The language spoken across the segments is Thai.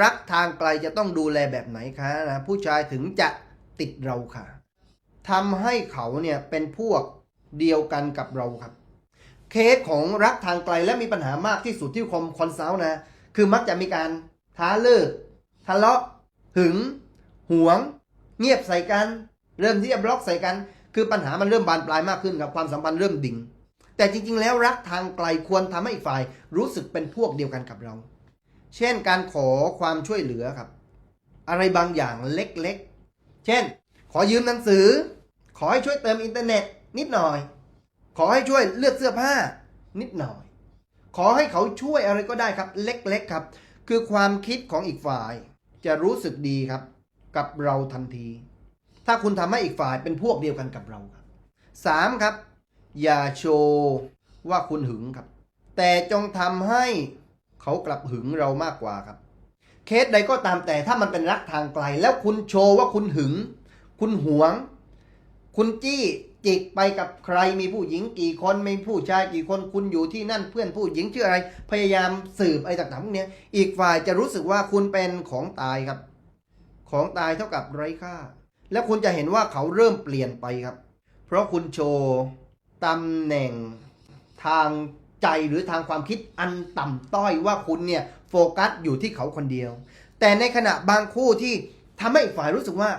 รักทางไกลจะต้องดูแลแบบไหนคะนะผู้ชายถึงจะติดเราค่ะทำให้เขาเนี่ยเป็นพวกเดียวกันกับเราครับ เคสของรักทางไกลและมีปัญหามากที่สุดที่คอมคอนซัลท์นะ คือมักจะมีการท้าเลิกทะเลาะหึงหวง เงียบใส่กัน เริ่มที่จะบล็อกใส่กัน คือปัญหามันเริ่มบานปลายมากขึ้นครับความสัมพันธ์เริ่มดิ่งแต่จริง ๆ แล้วรักทางไกลควรทำให้อีกฝ่ายรู้สึกเป็นพวกเดียวกันกับเรา เช่นการขอความช่วยเหลือครับ อะไรบางอย่างเล็กๆ เช่น ขอยืมหนังสือ ขอให้ช่วยเติมอินเทอร์เน็ต นิดหน่อย ขอให้ช่วยเลือกเสื้อผ้า นิดหน่อย ขอให้เขาช่วยอะไรก็ได้ครับ เล็กๆครับ คือความคิดของอีกฝ่าย จะรู้สึกดีครับ กับเราทันที ถ้าคุณทำให้อีกฝ่ายเป็นพวกเดียวกันกับเราครับสามครับ อย่าโชว์ว่าคุณหึงครับ แต่จงทำให้ เขากลับหึงเรามากกว่าครับ เคสใดก็ตามแต่ถ้ามันเป็นรักทางไกล แล้วคุณโชว์ว่าคุณหึง คุณหวง คุณจี้จิกไปกับใครมีผู้หญิงกี่คนมีผู้ชายกี่คนคุณอยู่ที่นั่นเพื่อนผู้หญิงชื่ออะไร พยายามสืบอะไรต่างๆพวกเนี้ยอีกฝ่ายจะรู้สึกว่าคุณเป็นของตายครับ ของตายเท่ากับไร้ค่า แล้วคุณจะเห็นว่าเขาเริ่มเปลี่ยนไปครับ เพราะคุณโชว์ตำแหน่งทาง ใจหรือทางความคิดอันต่ำต้อยว่าคุณเนี่ยโฟกัสอยู่ที่เขาคนเดียว แต่ในขณะบางคู่ที่ทำให้อีกฝ่ายรู้สึกว่า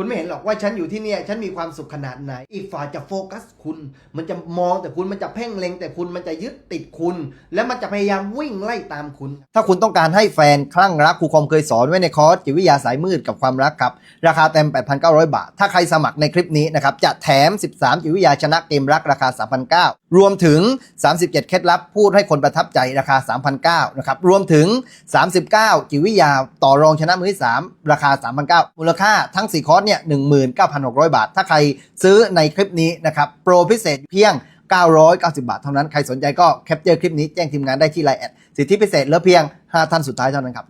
คุณไม่เห็นหรอกว่าฉันอยู่ที่เนี่ยฉันมีความสุขขนาดไหน อีกฝ่ายจะโฟกัสคุณ มันจะมองแต่คุณมันจะเพ่งเล็ง แต่คุณมันจะยึดติดคุณ แล้วมันจะพยายามวิ่งไล่ตามคุณ ถ้าคุณต้องการให้แฟนคลั่งรักครูคอมเคยสอนไว้ในคอร์สจิตวิทยาสายมืดกับความรักครับ ราคาเต็ม 8,900 บาท ถ้าใครสมัครในคลิปนี้นะครับจะแถม 13จิตวิทยาชนะเกมรักราคา 3,900รวมถึง 37 เคล็ดลับพูดให้คนประทับใจราคา 3,900นะครับ รวมถึง 39 จิวิยาต่อรองชนะมือที่ 3 ราคา 3,900มูลค่าทั้ง 4 คอร์สเนี่ย 19,600 บาท ถ้าใครซื้อในคลิปนี้นะครับ โปรพิเศษเพียง 990 บาทเท่านั้น ใครสนใจก็แคปเจอร์คลิปนี้แจ้งทีมงานได้ที่ไลน์แอดสิทธิพิเศษเหลือเพียง 5 ท่านสุดท้ายเท่านั้นครับ